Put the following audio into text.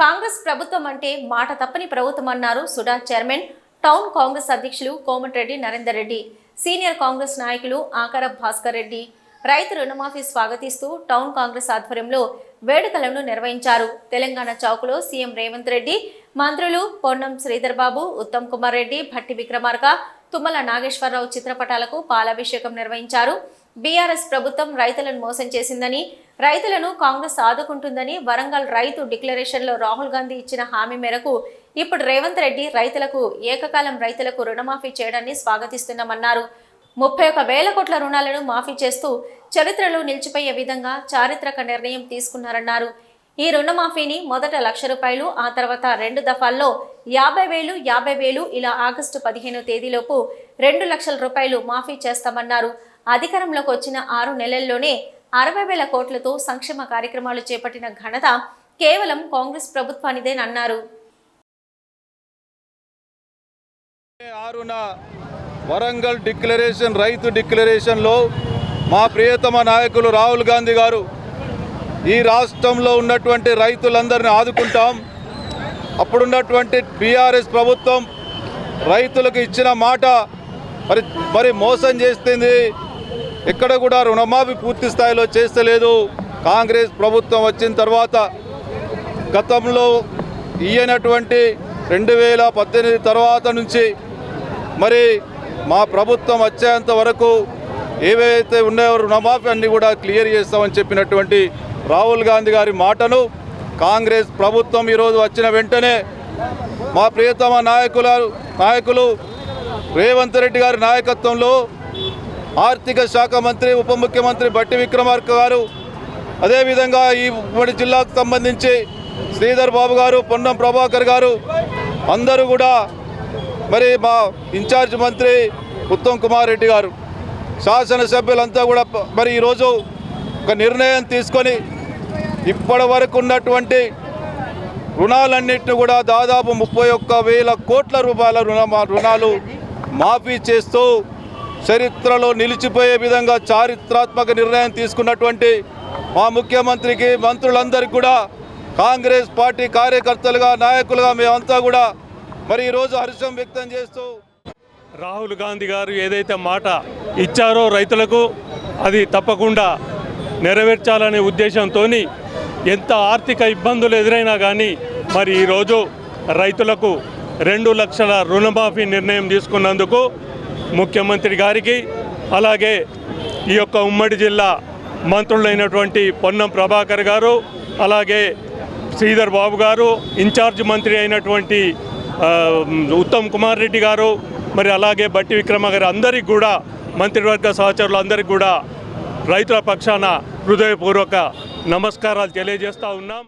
కాంగ్రెస్ ప్రభుత్వం అంటే మాట తప్పని ప్రభుత్వం అన్నారు సుడా చైర్మన్. టౌన్ కాంగ్రెస్ అధ్యక్షులు కోమటిరెడ్డి నరేందర్ రెడ్డి సీనియర్ కాంగ్రెస్ నాయకులు ఆకర భాస్కర్ రెడ్డి. రైతు రుణమాఫీ స్వాగతిస్తూ టౌన్ కాంగ్రెస్ ఆధ్వర్యంలో వేడుకలను నిర్వహించారు. తెలంగాణ చౌక్లో సీఎం రేవంత్ రెడ్డి మంత్రులు పొన్నం శ్రీధర్ బాబు ఉత్తమ్ కుమార్ రెడ్డి భట్టి విక్రమార్క తుమ్మల నాగేశ్వరరావు చిత్రపటాలకు పాలాభిషేకం నిర్వహించారు. బీఆర్ఎస్ ప్రభుత్వం రైతులను మోసం చేసిందని రైతులను కాంగ్రెస్ ఆదుకుంటుందని వరంగల్ రైతు డిక్లరేషన్లో రాహుల్ గాంధీ ఇచ్చిన హామీ మేరకు ఇప్పుడు రేవంత్ రెడ్డి రైతులకు ఏకకాలం రైతులకు రుణమాఫీ చేయడాన్ని స్వాగతిస్తున్నామన్నారు. ముప్పై ఒక వేల కోట్ల రుణాలను మాఫీ చేస్తూ చరిత్రలో నిలిచిపోయే విధంగా చారిత్రక నిర్ణయం తీసుకున్నారన్నారు. ఈ రుణమాఫీని మొదట లక్ష రూపాయలు ఆ తర్వాత రెండు దఫాల్లో యాభై వేలు యాభై వేలు ఇలా ఆగస్టు పదిహేను తేదీలోపు రెండు లక్షల రూపాయలు మాఫీ చేస్తామన్నారు. అధికారంలోకి వచ్చిన ఆరు నెలల్లోనే అరవై వేల కోట్లతో సంక్షేమ కార్యక్రమాలు చేపట్టిన ఘనత కేవలం కాంగ్రెస్ ప్రభుత్వానిదేనన్నారు. ఆరున వరంగల్ డిక్లరేషన్ రైతు డిక్లరేషన్లో మా ప్రియతమ నాయకులు రాహుల్ గాంధీ గారు ఈ రాష్ట్రంలో ఉన్నటువంటి రైతులందరిని ఆదుకుంటాం. అప్పుడున్నటువంటి బీఆర్ఎస్ ప్రభుత్వం రైతులకు ఇచ్చిన మాట మరి మరి మోసం చేస్తుంది ఎక్కడ కూడా రుణమాఫీ పూర్తి స్థాయిలో చేస్తలేదు. కాంగ్రెస్ ప్రభుత్వం వచ్చిన తర్వాత గతంలో ఇయ్యనటువంటి రెండు వేల పద్దెనిమిది తర్వాత నుంచి మరి మా ప్రభుత్వం వచ్చేంత వరకు ఏవైతే ఉన్నాయో రుణమాఫీ అన్నీ కూడా క్లియర్ చేస్తామని చెప్పినటువంటి రాహుల్ గాంధీ గారి మాటను కాంగ్రెస్ ప్రభుత్వం ఈరోజు వచ్చిన వెంటనే మా ప్రియతమ నాయకుల నాయకులు రేవంత్ రెడ్డి గారి నాయకత్వంలో ఆర్థిక శాఖ మంత్రి ఉప ముఖ్యమంత్రి బట్టి విక్రమార్క గారు అదేవిధంగా ఈ ఉమ్మడి జిల్లాకు సంబంధించి శ్రీధర్ బాబు గారు పొన్నం ప్రభాకర్ గారు అందరూ కూడా మరి మా ఇన్ఛార్జ్ మంత్రి ఉత్తమ్ కుమార్ రెడ్డి గారు శాసనసభ్యులంతా కూడా మరి ఈరోజు ఒక నిర్ణయం తీసుకొని ఇప్పటి వరకు ఉన్నటువంటి రుణాలన్నింటినీ కూడా దాదాపు ముప్పై ఒక్క వేల కోట్ల రూపాయల రుణ రుణాలు మాఫీ చేస్తూ చరిత్రలో నిలిచిపోయే విధంగా చారిత్రాత్మక నిర్ణయం తీసుకున్నటువంటి మా ముఖ్యమంత్రికి మంత్రులందరికీ కూడా కాంగ్రెస్ పార్టీ కార్యకర్తలుగా నాయకులుగా మేమంతా కూడా మరి ఈరోజు హర్షం వ్యక్తం చేస్తూ రాహుల్ గాంధీ గారు ఏదైతే మాట ఇచ్చారో రైతులకు అది తప్పకుండా నెరవేర్చాలనే ఉద్దేశంతో ఎంత ఆర్థిక ఇబ్బందులు ఎదురైనా కానీ మరి ఈరోజు రైతులకు రెండు లక్షల రుణమాఫీ నిర్ణయం తీసుకున్నందుకు ముఖ్యమంత్రి గారికి అలాగే ఈ యొక్క ఉమ్మడి జిల్లా మంత్రులైనటువంటి పొన్నం ప్రభాకర్ గారు అలాగే శ్రీధర్ బాబు గారు ఇన్ఛార్జ్ మంత్రి అయినటువంటి ఉత్తమ్ కుమార్ రెడ్డి గారు మరి అలాగే బట్టి విక్రమ గారు అందరికి కూడా మంత్రివర్గ సహచరులు అందరికీ కూడా రైతుల పక్షాన హృదయపూర్వక నమస్కారాలు తెలియజేస్తూ ఉన్నాం